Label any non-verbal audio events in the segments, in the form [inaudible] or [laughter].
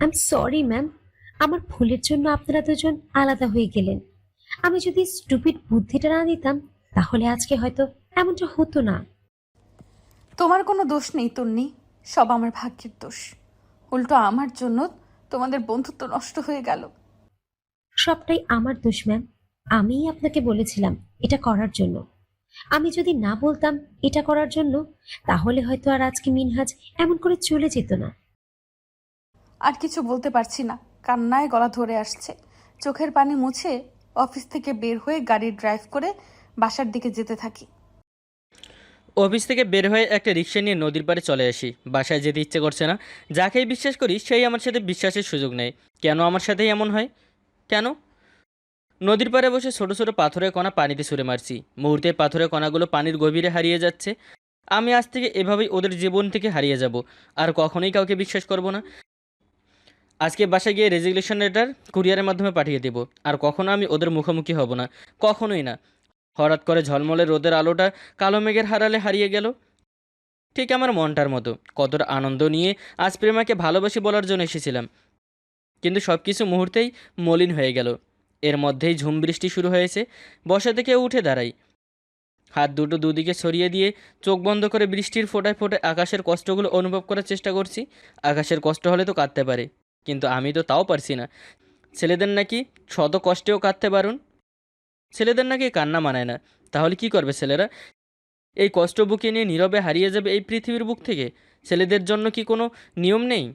I am sorry ma'am আমার ভুলের জন্য আপনারা দুজন আলাদা হয়ে গেলেন। আমি যদি স্টুপিড বুদ্ধিটা না দিতাম তাহলে আজকে হয়তো এমনটা হতো না। তোমার কোনো দোষ নেই তন্নি। সব আমার ভাগ্যের দোষ। উল্টো আমার জন্য তোমাদের বন্ধুত্ব নষ্ট হয়ে গেল। সবটাই আমার দোষ ম্যাম আমিই আপনাকে বলেছিলাম এটা করার জন্য। আমি যদি না বলতাম এটা করার জন্য তাহলে হয়তো আর আজকে মিনহাজ এমন করে চলে যেত না। আর কিছু বলতে পারছি না। কান্নায় গলা ধরে আসছে। চোখের পানি মুছে অফিস থেকে বের হয়ে গাড়ি ড্রাইভ করে বাসার দিকে যেতে থাকি। অফিস থেকে বের হয়ে একটা রিক্সা নিয়ে নদীর পাড়ে চলে আসি। বাসায় যেতে ইচ্ছে করছে না। যাকেই বিশ্বাস করি, সেই আমার সাথে বিশ্বাসের সুযোগ নেই। কেন আমার সাথেই এমন হয়? কেন? নদীর পাড়ে বসে ছোট ছোট পাথরের কণা পানিতে ছুঁড়ে মারছি। মুহূর্তে পাথরের কণাগুলো পানির গভীরে হারিয়ে যাচ্ছে। আমি আজ থেকে এভাবেই ওদের জীবন থেকে হারিয়ে যাব। আর কখনোই কাউকে বিশ্বাস করব না। আজকে বাসায় গিয়ে রেজিগলেশন লেটার কুরিয়ারের মাধ্যমে পাঠিয়ে দেব। আর কখনো আমি ওদের মুখোমুখি হব না। কখনোই না। হঠাৎ করে ঝলমলে রোদের আলোটা কালো মেঘের হারালে হারিয়ে গেল। ঠিক আমার মনটার মতো। কতটা আনন্দ নিয়ে আজ প্রেমাকে ভালোবাসি বলার জন্য এসেছিলাম। কিন্তু সব কিছু মুহূর্তেই মলিন হয়ে গেল। এর মধ্যেই ঝুম বৃষ্টি শুরু হয়েছে। বসা থেকে উঠে দাঁড়াই হাত দুটো দুদিকে সরিয়ে দিয়ে চোখ বন্ধ করে বৃষ্টির ফোটায় ফোটায় আকাশের কষ্টগুলো অনুভব করার চেষ্টা করছি। আকাশের কষ্ট হলে তো কাঁদতে পারে। কিন্তু আমি তো তাও পারছি না। ছেলেদের নাকি শত কষ্টেও কাঁদতে পারুন। ছেলেদের নাকি কান্না মানায় না। তাহলে কি করবে ছেলেরা? এই কষ্ট বুকে নিয়ে নীরবে হারিয়ে যাবে এই পৃথিবীর বুক থেকে। ছেলেদের জন্য কি কোনো নিয়ম নেই?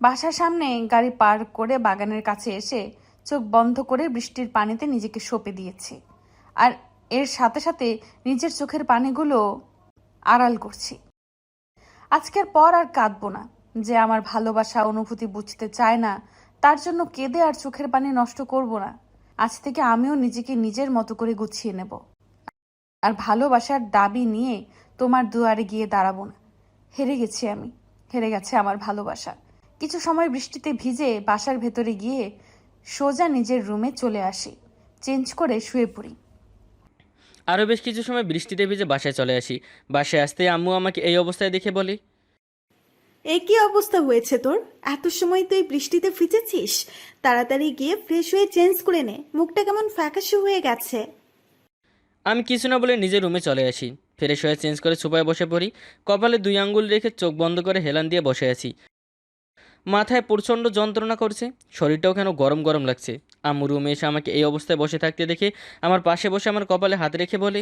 বাসার সামনে গাড়ি পার করে বাগানের কাছে এসে চোখ বন্ধ করে বৃষ্টির পানিতে নিজেকে সঁপে দিয়েছে। আর এর সাথে সাথে নিজের চোখের পানিগুলো আড়াল করছি। আজকের পর আর কাঁদবো না। যে আমার ভালোবাসা অনুভূতি বুঝতে চায় না, তার জন্য কেঁদে আর চোখের পানি নষ্ট করব না। আজ থেকে আমিও নিজেকে নিজের মতো করে গুছিয়ে নেব। আর ভালোবাসার দাবি নিয়ে তোমার দুয়ারে গিয়ে দাঁড়াবো না। হেরে গেছি আমি। হেরে গেছে আমার ভালোবাসা। কিছু সময় বৃষ্টিতে ভিজে বাসার ভেতরে গিয়ে সোজা নিজের রুমে চলে আসি। চেঞ্জ করে শুয়ে পড়ি। আরও বেশ কিছু সময় বৃষ্টিতে ভিজে বাসায় চলে আসি। বাসায় আসতে আম্মু আমাকে এই অবস্থায় দেখে বলে এ কি অবস্থা হয়েছে তোর? এত সময় তুই বৃষ্টিতে ভিজেছিস? তাড়াতাড়ি গিয়ে ফ্রেশ হয়ে চেঞ্জ করে নে। মুখটা কেমন ফ্যাকাশে হয়ে গেছে। আমি কিছু না বলে নিজের রুমে চলে আসি। ফ্রেশ হয়ে চেঞ্জ করে সোফায় বসে পড়ি। কপালে দুই আঙ্গুল রেখে চোখ বন্ধ করে হেলান দিয়ে বসে আছি। মাথায় প্রচণ্ড যন্ত্রণা করছে। শরীরটাও কেন গরম গরম লাগছে? আম্মু রুমে এসে আমাকে এই অবস্থায় বসে থাকতে দেখে আমার পাশে বসে আমার কপালে হাত রেখে বলে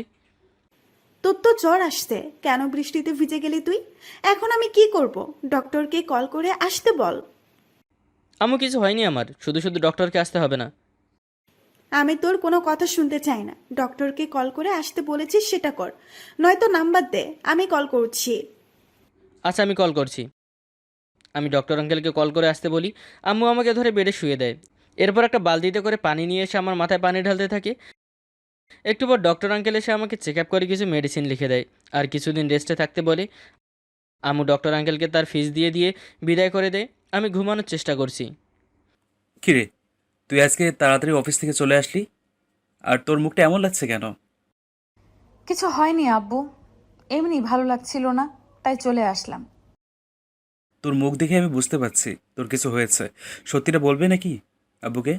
তোর তো জ্বর আসছে। কেন বৃষ্টিতে ভিজে গেলি তুই? এখন আমি কি করব? ডক্টরকে কল করে আসতে বল। আম্মু কিছু হয়নি আমার। শুধু শুধু ডক্টরকে আসতে হবে না। আমি তোর কোনো কথা শুনতে চাই না। ডক্টরকে কল করে আসতে বলেছিস সেটা কর। নয়তো নাম্বার দে। আমি কল করছি। আচ্ছা আমি কল করছি। আমি ডক্টর আঙ্কেলকে কল করে আসতে বলি। আম্মু আমাকে ধরে বেডে শুয়ে দেয়। এরপর একটা বালতিতে করে পানি নিয়ে এসে আমার মাথায় পানি ঢালতে থাকে। একটু পর ডক্টর আঙ্কেল এসে আমাকে চেক আপ করে কিছু মেডিসিন লিখে দেয়। আর কিছুদিন রেস্টে থাকতে বলে আম্মু ডক্টর আঙ্কেলকে তার ফিস দিয়ে দিয়ে বিদায় করে দেয় আমি ঘুমানোর চেষ্টা করছি। কিরে তুই আজকে তাড়াতাড়ি অফিস থেকে চলে আসলি? আর তোর মুখটা এমন লাগছে কেন? কিছু হয়নি আব্বু। এমনি ভালো লাগছিল না তাই চলে আসলাম। তোর মুখ দেখে আমি বুঝতে পারছি তোর কিছু হয়েছে। সত্যিটা বলবে নাকি আব্বুকে?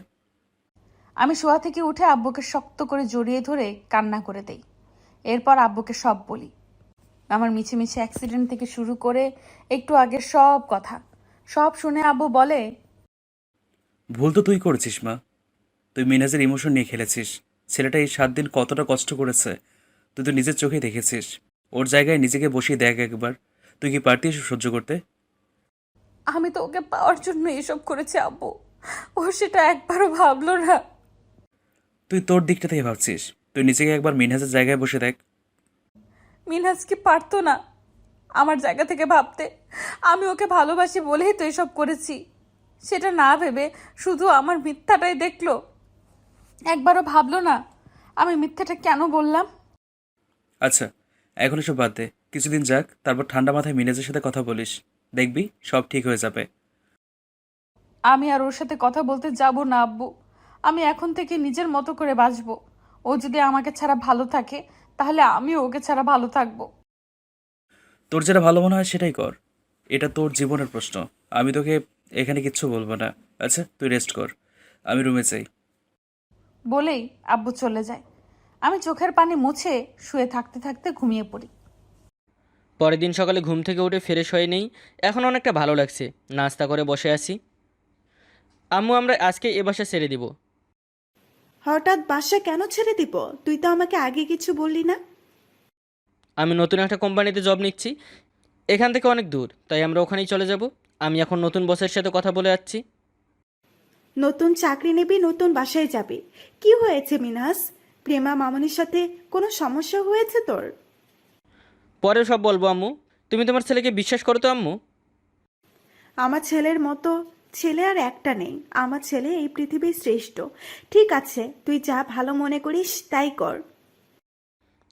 আমি শোয়া থেকে উঠে আব্বুকে শক্ত করে জড়িয়ে ধরে কান্না করে দেই। এরপর আব্বুকে সব বলি। আমার মিছে মিছে অ্যাক্সিডেন্ট থেকে শুরু করে একটু আগে সব কথা। সব শুনে আব্বু বলে ভুল তো তুই করেছিস মা। তুই মিনাজের ইমোশন নিয়ে খেলেছিস। ছেলেটা এই সাত দিন কতটা কষ্ট করেছে তুই তো নিজের চোখে দেখেছিস। ওর জায়গায় নিজেকে বসিয়ে দেখ একবার। তুই কি পারতি এসব সহ্য করতে? আমি তো ওকে পাওয়ার জন্য এসব করেছি আব্বু। ও সেটা একবারও ভাবলো না। তুই তোর দিকটা থেকে ভাবছিস? তুই নিজেকে একবার মিনহাজের জায়গায় বসে দেখ। মিনহাজ কি পারতো না আমার জায়গা থেকে ভাবতে? আমি ওকে ভালোবাসি বলেই তো এসব করেছি। সেটা না ভেবে শুধু আমার মিথ্যাটাই দেখল। একবারও ভাবলো না আমি মিথ্যাটা কেন বললাম? আচ্ছা এখন এসব বাদ দে। কিছুদিন যাক তারপর ঠান্ডা মাথায় মিনাজের সাথে কথা বলিস। দেখবি সব ঠিক হয়ে যাবে। আমি আর ওর সাথে কথা বলতে যাব না আব্বু। আমি এখন থেকে নিজের মতো করে বাঁচবো। ও যদি আমাকে ছাড়া ভালো থাকে তাহলে আমিও ওকে ছাড়া ভালো থাকব। তোর যেটা ভালো মনে হয় সেটাই কর। এটা তোর জীবনের প্রশ্ন। আমি তোকে এখানে কিচ্ছু বলব না। আচ্ছা তুই রেস্ট কর। আমি রুমে চাই। বলেই আব্বু চলে যায়। আমি চোখের পানি মুছে শুয়ে থাকতে থাকতে ঘুমিয়ে পড়ি। পরের দিন সকালে ঘুম থেকে উঠে ফ্রেশ হয়ে নেই। এখন অনেকটা ভালো লাগছে। নাস্তা করে বসে আছি। আম্মু আমরা আজকে এ বাসা ছেড়ে দিব। হঠাৎ বাসা কেন ছেড়ে দিব? তুই তো আমাকে আগে কিছু বললি না। আমি নতুন একটা কোম্পানিতে জব নিচ্ছি। এখান থেকে অনেক দূর তাই আমরা ওখানেই চলে যাব। আমি এখন নতুন বসের সাথে কথা বলে যাচ্ছি। নতুন চাকরি নিবি নতুন বাসায় যাবি। কি হয়েছে মিনাস? প্রেমা মামনির সাথে কোনো সমস্যা হয়েছে তোর? পরে সব বলব আম্মু। তুমি তোমার ছেলেকে বিশ্বাস করো তো আম্মু। আমার ছেলের মতো ছেলে আর একটা নেই। আমার ছেলে এই পৃথিবীর শ্রেষ্ঠ। ঠিক আছে তুই যা ভালো মনে করিস তাই কর।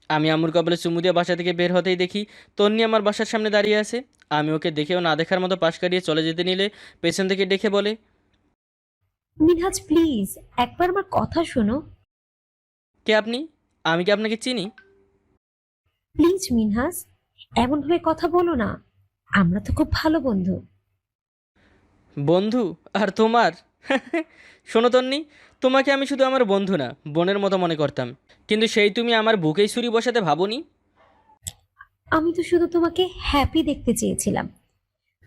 আমি আম্মুর কপালে চুমু দিয়ে বাসা থেকে বের হতেই দেখি তন্নি আমার বাসার সামনে দাঁড়িয়ে আছে। আমি ওকে দেখেও না দেখার মতো পাশ কাটিয়ে চলে যেতে নিলে পেছন থেকে ডেকে বলে মিনহাজ প্লিজ একবার আমার কথা শোনো। কে আপনি? আমি কি আপনাকে চিনি? প্লিজ মিনহাজ এমনভাবে কথা বলো না। আমরা তো খুব ভালো বন্ধু। বন্ধু আর তোমার? [laughs] শোনো তন্নি তোমাকে আমি শুধু আমার বন্ধু না বোনের মতো মনে করতাম। কিন্তু সেই তুমি আমার বুকেই ছুরি বসাতে ভাবোনি? আমি তো শুধু তোমাকে হ্যাপি দেখতে চেয়েছিলাম।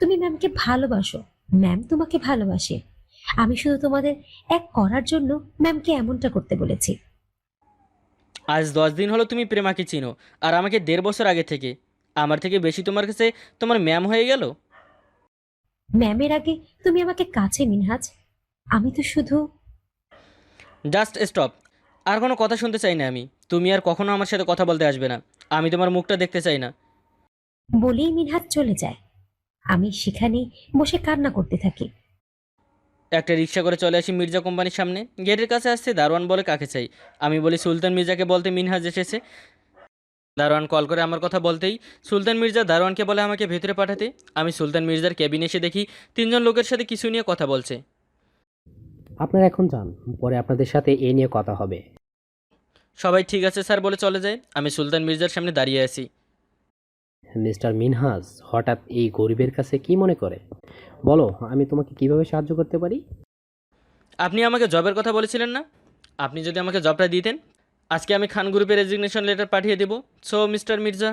তুমি ম্যামকে ভালোবাসো ম্যাম তোমাকে ভালোবাসে। আমি শুধু তোমাদের এক করার জন্য ম্যামকে এমনটা করতে বলেছি। আজ দশ দিন হলো তুমি প্রেমাকে চিনো আর আমাকে দেড় বছর আগে থেকে। আমার থেকে বেশি তোমার কাছে তোমার ম্যাম হয়ে গেল? ম্যামের আগে তুমি আমাকে কাছে মিনহাজ। আমি তো শুধু জাস্ট স্টপ। আর কোনো কথা শুনতে চাই না আমি। তুমি আর কখনো আমার সাথে কথা বলতে আসবে না। আমি তোমার মুখটা দেখতে চাই না। বলেই মিনহাজ চলে যায়। আমি সেখানেই বসে কান্না করতে থাকি। একটা রিক্সা করে চলে আসি মির্জা কোম্পানির সামনে। গেটের কাছে আসছে দারোয়ান বলে কাকে চাই? আমি বলি সুলতান মির্জাকে বলতে মিনহাজ এসেছে। দারোয়ান কল করে আমার কথা বলতেই সুলতান মির্জা দারোয়ানকে বলে আমাকে ভেতরে পাঠাতে। আমি সুলতান মির্জার কেবিনে এসে দেখি তিনজন লোকের সাথে কিছু নিয়ে কথা বলছে। আপনারা এখন যান পরে আপনাদের সাথে এ নিয়ে কথা হবে। সবাই ঠিক আছে স্যার বলে চলে যায়। আমি সুলতান মির্জার সামনে দাঁড়িয়ে আছি। মিস্টার মিনহাজ হঠাৎ এই গরিবের কাছে কি মনে করে? বলো আমি তোমাকে কীভাবে সাহায্য করতে পারি? আপনি আমাকে জবের কথা বলেছিলেন না? আপনি যদি আমাকে জবটা দিতেন আজকে আমি খান গ্রুপে রেজিগনেশন লেটার পাঠিয়ে দেবো। So mister Mirza?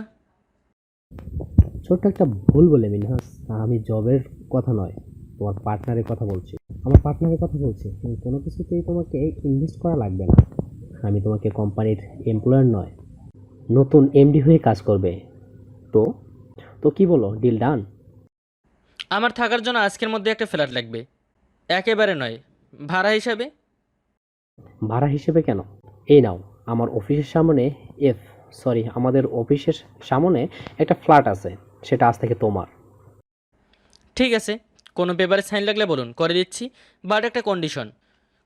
ছোট্ট একটা ভুল বলে মিনহাজ আমি জবের কথা নয় তোমার পার্টনারের কথা বলছি। আমার পার্টনারের কথা বলছি কোনো কিছুতেই তোমাকে ইনভেস্ট করা লাগবে না। আমি তোমাকে কোম্পানির এমপ্লয়ার নয় নতুন এমডি হয়ে কাজ করবে। তো? তো কি বলো ডিল ডান আমার থাকার জন্য আজকের মধ্যে একটা ফ্ল্যাট লাগবে। একেবারে নয় ভাড়া হিসাবে? ভাড়া হিসেবে কেন? এই নাও। আমার অফিসের সামনে এফ সরি আমাদের অফিসের সামনে একটা ফ্ল্যাট আছে সেটা আজ থেকে তোমার। ঠিক আছে কোনো পেপারে সাইন লাগলে বলুন করে দিচ্ছি বাট একটা কন্ডিশন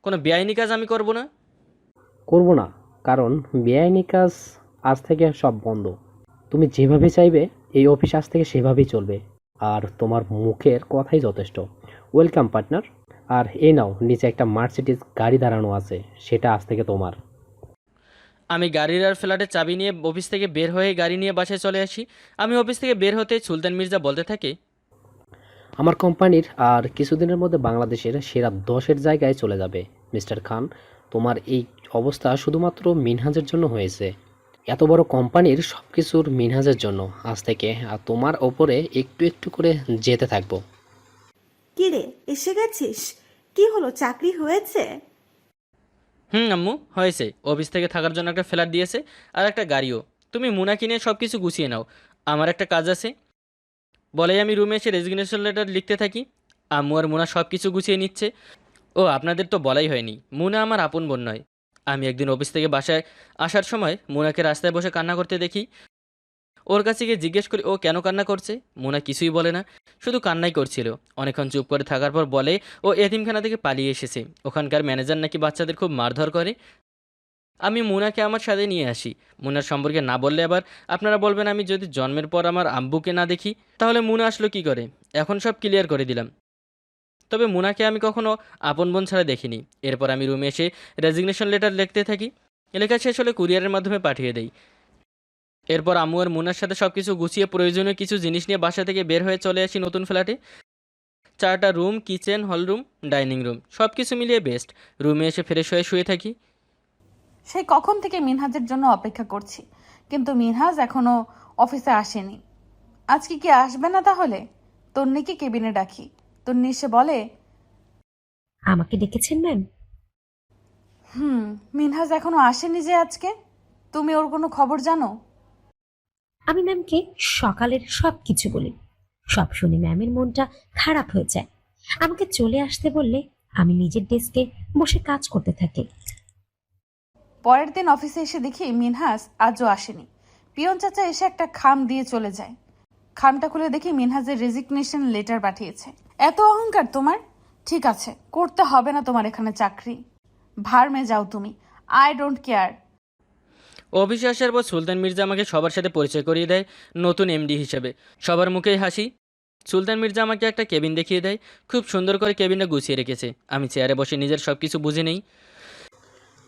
কোনো বেআইনি কাজ আমি করব না? করব না কারণ বেআইনি কাজ আজ থেকে সব বন্ধ। তুমি যেভাবে চাইবে এই অফিস আজ থেকে সেভাবেই চলবে আর তোমার মুখের কথাই যথেষ্ট। ওয়েলকাম পার্টনার আর এই নাও নিচে একটা মার্সিডিজ গাড়ি দাঁড়ানো আছে সেটা আজ থেকে তোমার। আমি গাড়ির আর ফ্ল্যাটের চাবি নিয়ে অফিস থেকে বের হয়ে গাড়ি নিয়ে বাসায় চলে আসি। আমি অফিস থেকে বের হতে সুলতান মির্জা বলতে থাকে আমার কোম্পানির আর কিছুদিনের মধ্যে বাংলাদেশের সেরা দশের জায়গায় চলে যাবে। মিস্টার খান তোমার এই অবস্থা শুধুমাত্র মিনহাজের জন্য হয়েছে। এত বড় কোম্পানির সব কিছুর মিনহাজের জন্য। আজ থেকে আর তোমার ওপরে একটু একটু করে যেতে থাকব। কি রে এসে গেছিস? কি হলো? চাকরি হয়েছে? হুম, আম্মু, হয়েছে। অফিস থেকে থাকার জন্য একটা ফ্ল্যাট দিয়েছে আর একটা গাড়িও। তুমি মুনা কিনে সব কিছু গুছিয়ে নাও। আমার একটা কাজ আছে। বলেই আমি রুমে এসে রেজিগনেশন লেটার লিখতে থাকি। আম্মু আর মুনা সব কিছু গুছিয়ে নিচ্ছে। ও, আপনাদের তো বলাই হয়নি। মুনা আমার আপন বোন নয়। আমি একদিন অফিস থেকে বাসায় আসার সময় মুনাকে রাস্তায় বসে কান্না করতে দেখি। ওর কাছে গিয়ে জিজ্ঞেস করি, ও কেন কান্না করছে? মুনা কিছুই বলে না, শুধু কান্নাই করছিল। অনেকক্ষণ চুপ করে থাকার পর বলে, ও এতিমখানা থেকে পালিয়ে এসেছে। ওখানকার ম্যানেজার নাকি বাচ্চাদের খুব মারধর করে? আমি মুনাকে আমার সাথে নিয়ে আসি। মুনার সম্পর্কে না বললে আবার আপনারা বলবেন আমি যদি জন্মের পর আমার আব্বুকে না দেখি, তাহলে মুনা আসলো কি করে? এখন সব ক্লিয়ার করে দিলাম। তবে মুনাকে আমি কখনো আপন বোন ছাড়া দেখিনি। এরপর আমি রুমে এসে রেজিগনেশন লেটার লিখতে থাকি। লেখা শেষ হলে কুরিয়ারের মাধ্যমে পাঠিয়ে দেই। এরপর আম্মু আর মুনার সাথে সব কিছু গুছিয়ে প্রয়োজনীয় কিছু জিনিস নিয়ে বাসা থেকে বের হয়ে চলে আসি নতুন ফ্ল্যাটে। চারটা room kitchen hall room dining room সব কিছু মিলিয়ে বেস্ট। রুমে এসে ফ্রেশ হয়ে শুয়ে থাকি। সেই কখন থেকে মিনহাজের জন্য অপেক্ষা করছি কিন্তু মিনহাজ এখনও অফিসে আসেনি। আজকে কি আসবে না তাহলে? তন্নিকে কেবিনে ডাকি। তন্নি এসে বলে আমাকে ডেকেছেন ম্যাম? হুম মিনহাজ এখনও আসেনি যে আজকে। তুমি ওর কোনো খবর জানো? আমি ম্যামকে সকালের সব কিছু বলি। সব শুনে ম্যামের মনটা খারাপ হয়ে যায়। আমাকে চলে আসতে বললে আমি নিজের ডেস্কে বসে কাজ করতে থাকি। পরের দিন অফিসে এসে দেখি মিনহাজ আজও আসেনি। পিয়ন চাচা এসে একটা খাম দিয়ে চলে যায়। খামটা খুলে দেখি মিনহাজের রেজিগনেশন লেটার পাঠিয়েছে। এত অহংকার তোমার? ঠিক আছে, করতে হবে না তোমার এখানে চাকরি। ভার্মে যাও তুমি। আই ডোন্ট কেয়ার অফিসে আসার পর সুলতান মির্জা আমাকে সবার সাথে পরিচয় করিয়ে দেয় নতুন এমডি হিসেবে। সবার মুখেই হাসি। সুলতান মির্জা আমাকে একটা কেবিন দেখিয়ে দেয়। খুব সুন্দর করে কেবিনটা গুছিয়ে রেখেছে। আমি চেয়ারে বসে নিজের সব কিছু বুঝে নেই।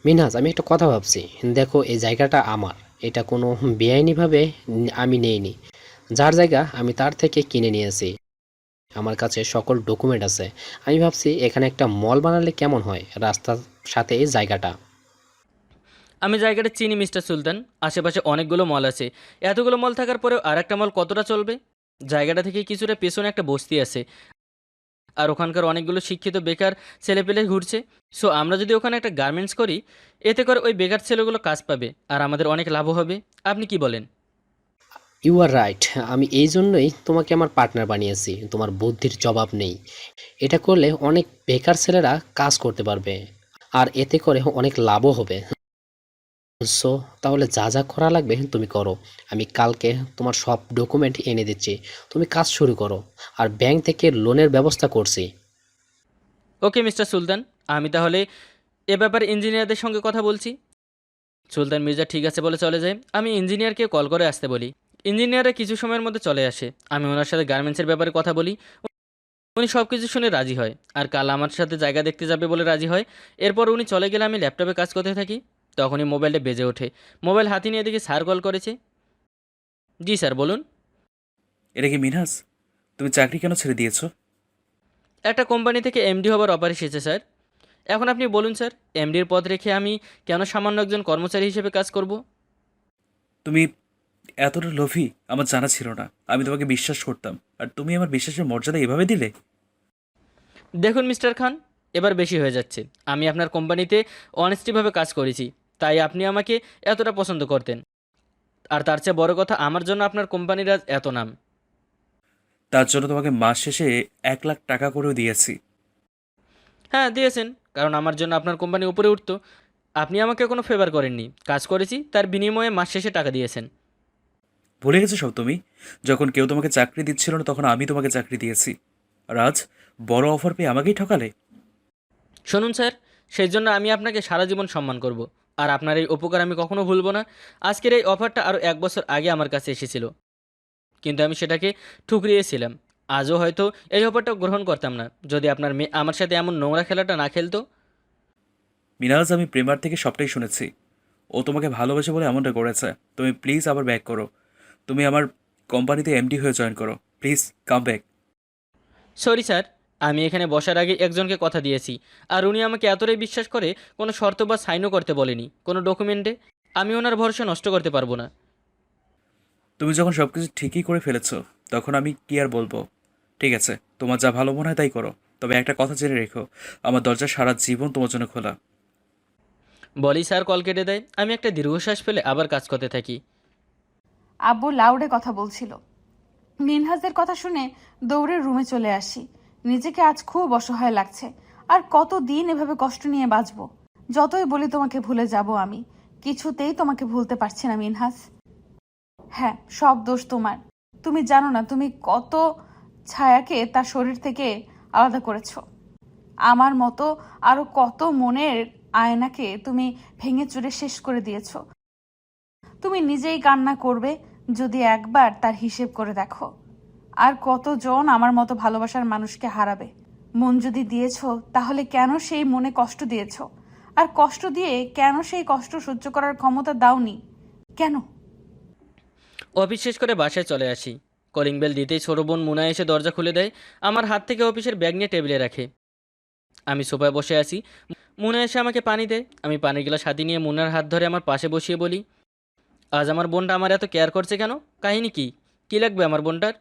মিনহাজ আমি একটা কথা ভাবছি। দেখো, এই জায়গাটা আমার। এটা কোনো বেআইনিভাবে আমি নেইনি। যার জায়গা আমি তার থেকে কিনে নিয়েছি। আমার কাছে সকল ডকুমেন্ট আছে। আমি ভাবছি, এখানে একটা মল বানালে কেমন হয়? রাস্তার সাথে এই জায়গাটা। আমি জায়গাটা চিনি, মিস্টার সুলতান। আশেপাশে অনেকগুলো মল আছে। এতগুলো মল থাকার পরেও আর একটা মল কতটা চলবে? জায়গাটা থেকে কিছুটা পেছনে একটা বস্তি আছে। আর ওখানকার অনেকগুলো শিক্ষিত বেকার ছেলেপেলে ঘুরছে। সো আমরা যদি ওখানে একটা গার্মেন্টস করি, এতে করে ওই বেকার ছেলেগুলো কাজ পাবে আর আমাদের অনেক লাভও হবে। আপনি কি বলেন? ইউ আর রাইট আমি এই জন্যই তোমাকে আমার পার্টনার বানিয়েছি। তোমার বুদ্ধির জবাব নেই। এটা করলে অনেক বেকার ছেলেরা কাজ করতে পারবে। আর এতে করে অনেক লাভও হবে। সো তাহলে যা যা করা লাগবে তুমি করো। আমি কালকে তোমার সব ডকুমেন্ট এনে দিচ্ছি। তুমি কাজ শুরু করো। আর ব্যাংক থেকে লোনের ব্যবস্থা করছি। Okay mister Sultan. আমি তাহলে এ ব্যাপারে ইঞ্জিনিয়ারদের সঙ্গে কথা বলছি। সুলতান মির্জা ঠিক আছে বলে চলে যায়। আমি ইঞ্জিনিয়ারকে কল করে আসতে বলি। ইঞ্জিনিয়াররা কিছু সময়ের মধ্যে চলে আসে। আমি ওনার সাথে গার্মেন্টসের ব্যাপারে কথা বলি। উনি সব কিছু শুনে রাজি হয়। আর কাল আমার সাথে জায়গা দেখতে যাবে বলে রাজি হয়। এরপর উনি চলে গেলে আমি ল্যাপটপে কাজ করতে থাকি। তখনই মোবাইলটা বেজে ওঠে। মোবাইল হাতে নিয়ে দেখি স্যার কল করেছে। জি স্যার বলুন। এটা কি মিনহাজ তুমি চাকরি কেন ছেড়ে দিয়েছ? একটা কোম্পানি থেকে এমডি হবার অফার এসেছে স্যার। এখন আপনি বলুন স্যার এমডির পদ রেখে আমি কেন সামান্য একজন কর্মচারী হিসেবে কাজ করব? তুমি এতটা লোভী আমার জানা ছিল না। আমি তোমাকে বিশ্বাস করতাম। আর তুমি আমার বিশ্বাসের মর্যাদা এভাবে দিলে? দেখুন মিস্টার খান এবার বেশি হয়ে যাচ্ছে। আমি আপনার কোম্পানিতে অনেস্টিভাবে কাজ করেছি। তাই আপনি আমাকে এতটা পছন্দ করতেন। আর তার চেয়ে বড় কথা আমার জন্য আপনার কোম্পানির আজ এত নাম। তার জন্য তোমাকে মাস শেষে এক লাখ টাকা করেও দিয়েছি। হ্যাঁ দিয়েছেন কারণ আমার জন্য আপনার কোম্পানি উপরে উঠতো। আপনি আমাকে কোনো ফেভার করেননি। কাজ করেছি তার বিনিময়ে মাস শেষে টাকা দিয়েছেন। ভুলে গেছো সব তুমি? যখন কেউ তোমাকে চাকরি দিচ্ছিল না তখন আমি তোমাকে চাকরি দিয়েছি। আর আজ বড় অফার পেয়ে আমাকেই ঠকালে? শুনুন স্যার সেই জন্য আমি আপনাকে সারা জীবন সম্মান করব। আর আপনার এই উপকার আমি কখনো ভুলব না। আজকের এই অফারটা আরও এক বছর আগে আমার কাছে এসেছিল। কিন্তু আমি সেটাকে ঠুকরিয়েছিলাম। আজও হয়তো এই অফারটা গ্রহণ করতাম না। যদি আপনার মেয়ে আমার সাথে এমন নোংরা খেলাটা না খেলতো? মিনাজ আমি প্রেমার থেকে সবটাই শুনেছি। ও তোমাকে ভালোবাসে বলে এমনটা করেছে। তুমি প্লিজ আবার ব্যাক করো। তুমি আমার কোম্পানিতে এমডি হয়ে জয়েন করো। Please come back sorry sir আমি এখানে বসার আগে একজনকে কথা দিয়েছি। আর উনি আমাকে এতটাই বিশ্বাস করে কোনো শর্ত বা সাইনও করতে বলেনি। কোনো ডকুমেন্টে আমি ওনার ভরসা নষ্ট করতে পারব না। তুমি যখন সব কিছু ঠিকই করে ফেলেছো তখন আমি কি আর বলব? ঠিক আছে তোমার যা ভালো মনে হয় তাই করো। তবে একটা কথা জেনে রেখো আমার দরজা সারা জীবন তোমার জন্য খোলা। বলি স্যার কল কেটে দেয়। আমি একটা দীর্ঘশ্বাস ফেলে আবার কাজ করতে থাকি। আব্বু লাউডে কথা বলছিল। মিনহাজের কথা শুনে দৌড়ে রুমে চলে আসি। নিজেকে আজ খুব অসহায় লাগছে। আর কত দিন এভাবে কষ্ট নিয়ে বাঁচবো? যতই বলি তোমাকে ভুলে যাব আমি। কিছুতেই তোমাকে ভুলতে পারছি না, মিনহাস। হ্যাঁ সব দোষ তোমার। তুমি জানো না, তুমি কত ছায়াকে তার শরীর থেকে আলাদা করেছ। আমার মতো আরও কত মনের আয়নাকে তুমি ভেঙে চুরে শেষ করে দিয়েছ। তুমি নিজেই কান্না করবে যদি একবার তার হিসেব করে দেখো। আর কতজন আমার মতো ভালোবাসার মানুষকে হারাবে? মন যদি দিয়েছ, তাহলে কেন সেই মনে কষ্ট দিয়েছ? আর কষ্ট দিয়ে কেন সেই কষ্ট সহ্য করার ক্ষমতা দাওনি? কেন? অফিস শেষ করে বাসায় চলে আসি। কলিং বেল দিতেই ছোটো বোন মুনা এসে দরজা খুলে দেয়, আমার হাত থেকে অফিসের ব্যাগ নিয়ে টেবিলে রাখে। আমি সোফায় বসে আছি। মুনা এসে আমাকে পানি দেয়। আমি পানির গ্লাস হাতে নিয়ে মুনার হাত ধরে আমার পাশে বসিয়ে বলি, আজ আমার বোনটা আমার এত কেয়ার করছে কেন? কাহিনী কি? কী লাগবে আমার বোনটার?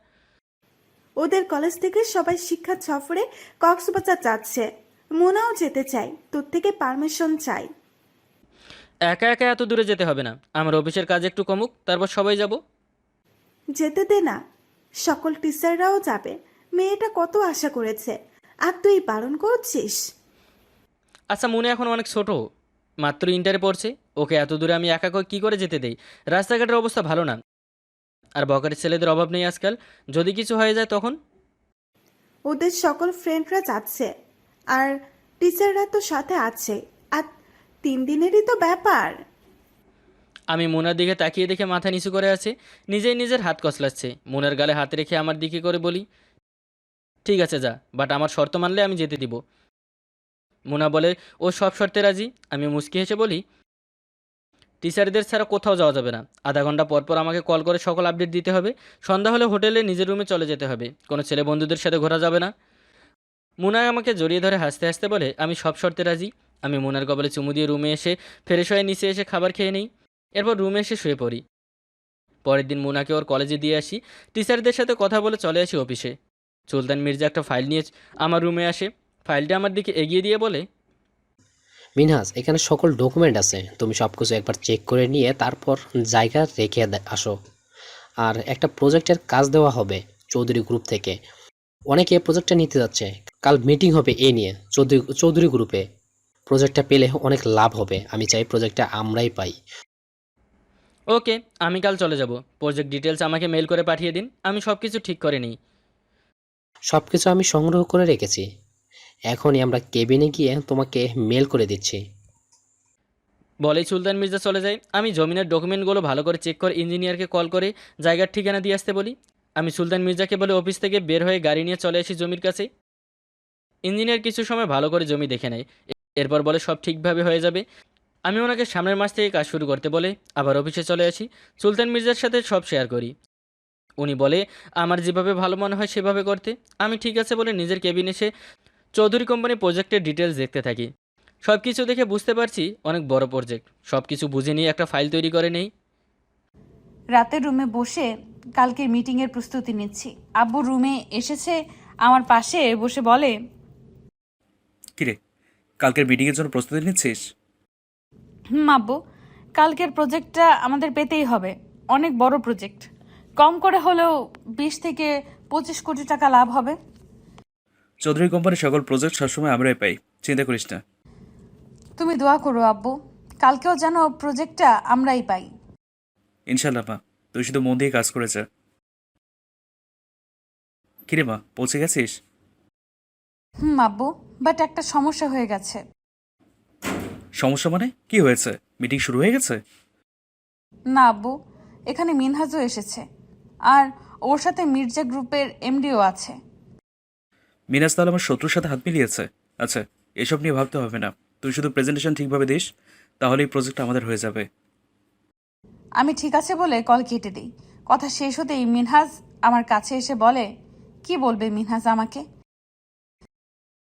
ওদের কলেজ থেকে সবাই শিক্ষা সফরে কক্সবাজার যাচ্ছে। মোনাও যেতে চাই তোর থেকে পারমিশন চাই। একা একা এত দূরে যেতে হবে না। আমার অফিসের কাজ একটু কমুক তারপর সবাই যাব। যেতে দে না। সকল টিচাররাও যাবে। মেয়েটা কত আশা করেছে। আর তুই বারণ করছিস? আচ্ছা মনে এখন অনেক ছোট। মাত্র ইন্টারে পড়ছে। ওকে এত দূরে আমি একা কী করে যেতে দেই? রাস্তাঘাটের অবস্থা ভালো না। আর বকারের ছেলেদের অভাব নেই আজকাল। যদি কিছু হয়ে যায় তখন? ওদের সকল ফ্রেন্ডরা যাচ্ছে। আর টিচাররা তো সাথে আছে। আর তিন দিনেরই তো ব্যাপার। আমি মোনার দিকে তাকিয়ে দেখে মাথা নিচু করে আছে। নিজেই নিজের হাত কসলাচ্ছে। মোনার গালে হাত রেখে আমার দিকে করে বলি ঠিক আছে যা বাট আমার শর্ত মানলে আমি যেতে দিব। মোনা বলে ও সব শর্তে রাজি? আমি মুচকি হেসে বলি টিচারদের ছাড়া কোথাও যাওয়া যাবে না। আধা ঘণ্টা পর পর আমাকে কল করে সকল আপডেট দিতে হবে। সন্ধ্যা হলে হোটেলে নিজের রুমে চলে যেতে হবে। কোনো ছেলে বন্ধুদের সাথে ঘোরা যাবে না। মুনা আমাকে জড়িয়ে ধরে হাসতে হাসতে বলে, আমি সব শর্তে রাজি। আমি মুনার কবলে চুমু দিয়ে রুমে এসে ফ্রেশ হয়ে নিচে এসে খাবার খেয়ে নিই। এরপর রুমে এসে শুয়ে পড়ি। পরের দিন মুনাকে ওর কলেজে দিয়ে আসি। টিচারদের সাথে কথা বলে চলে আসি অফিসে। সুলতান মির্জা একটা ফাইল নিয়ে আমার রুমে আসে। ফাইলটা আমার দিকে এগিয়ে দিয়ে বলে মিনহাজ এখানে সকল ডকুমেন্ট আছে। তুমি সব কিছু একবার চেক করে নিয়ে তারপর জায়গা রেখে আসো। আর একটা প্রজেক্টের কাজ দেওয়া হবে চৌধুরী গ্রুপ থেকে। অনেকে প্রজেক্টটা নিতে যাচ্ছে। কাল মিটিং হবে এ নিয়ে চৌধুরী চৌধুরী গ্রুপে প্রজেক্টটা পেলে অনেক লাভ হবে। আমি চাই প্রজেক্টটা আমরাই পাই। ওকে আমি কাল চলে যাব। প্রজেক্ট ডিটেলস আমাকে মেল করে পাঠিয়ে দিন। আমি সব কিছু ঠিক করে নিই। সব কিছু আমি সংগ্রহ করে রেখেছি। এখনই আমরা কেবিনে গিয়ে তোমাকে মেল করে দিচ্ছি। বলেই সুলতান মির্জা চলে যায়। আমি জমিনের ডকুমেন্টগুলো ভালো করে চেক করে ইঞ্জিনিয়ারকে কল করে, জায়গার ঠিকানা দিয়ে আসতে বলি। আমি সুলতান মির্জাকে বলে অফিস থেকে বের হয়ে গাড়ি নিয়ে চলে আসি জমির কাছে। ইঞ্জিনিয়ার কিছু সময় ভালো করে জমি দেখে নেয়। এরপর বলে সব ঠিকভাবে হয়ে যাবে। আমি ওনাকে সামনের মাস থেকে কাজ শুরু করতে বলে আবার অফিসে চলে আসি। সুলতান মির্জার সাথে সব শেয়ার করি। উনি বলে, আমার যেভাবে ভালো মনে হয় সেভাবে করতে। আমি ঠিক আছে বলে নিজের কেবিনে এসে চৌধুরী কোম্পানি প্রজেক্টের ডিটেলস দেখতে থাকি। সব কিছু দেখে বুঝতে পারছি অনেক বড় প্রজেক্ট সব কিছু বুঝে নিয়ে একটা ফাইল তৈরি করে নেই। রাতের রুমে বসে কালকের মিটিংয়ের প্রস্তুতি নিচ্ছি। আব্বু রুমে এসেছে আমার পাশে বসে বলে কিরে কালকের মিটিংয়ের জন্য প্রস্তুতি নিচ্ছিস? হুম আব্বু কালকের প্রজেক্টটা আমাদের পেতেই হবে। অনেক বড় প্রজেক্ট কম করে হলেও বিশ থেকে পঁচিশ কোটি টাকা লাভ হবে। চৌধুরী কোম্পানির সকল প্রজেক্ট সবসময় আমরাই পাই। চিন্তা করিস না। তুমি দোয়া করো আব্বু কালকেও যেন প্রজেক্টটা আমরাই পাই। ইনশাল্লাহ মা। তুই শুধু মন দিয়ে কাজ করে যা কিরে মা পৌঁছে গেছিস? হুম আব্বু বাট একটা সমস্যা হয়ে গেছে। সমস্যা মানে? কি হয়েছে? মিটিং শুরু হয়ে গেছে? না আব্বু এখানে মিনহাজও এসেছে। আর ওর সাথে মির্জা গ্রুপের এমডিও আছে। মিনাজ তাহলে আমার শত্রুর সাথে হাত মিলিয়েছে। আচ্ছা এসব নিয়ে ভাবতে হবে না। তুই শুধু প্রেজেন্টেশন ঠিকভাবে দিস তাহলে এই প্রজেক্ট আমাদের হয়ে যাবে। আমি ঠিক আছে বলে কল কেটে দিই। কথা শেষ হতেই মিনহাজ আমার কাছে এসে বলে, কি বলবে মিনহাজ আমাকে?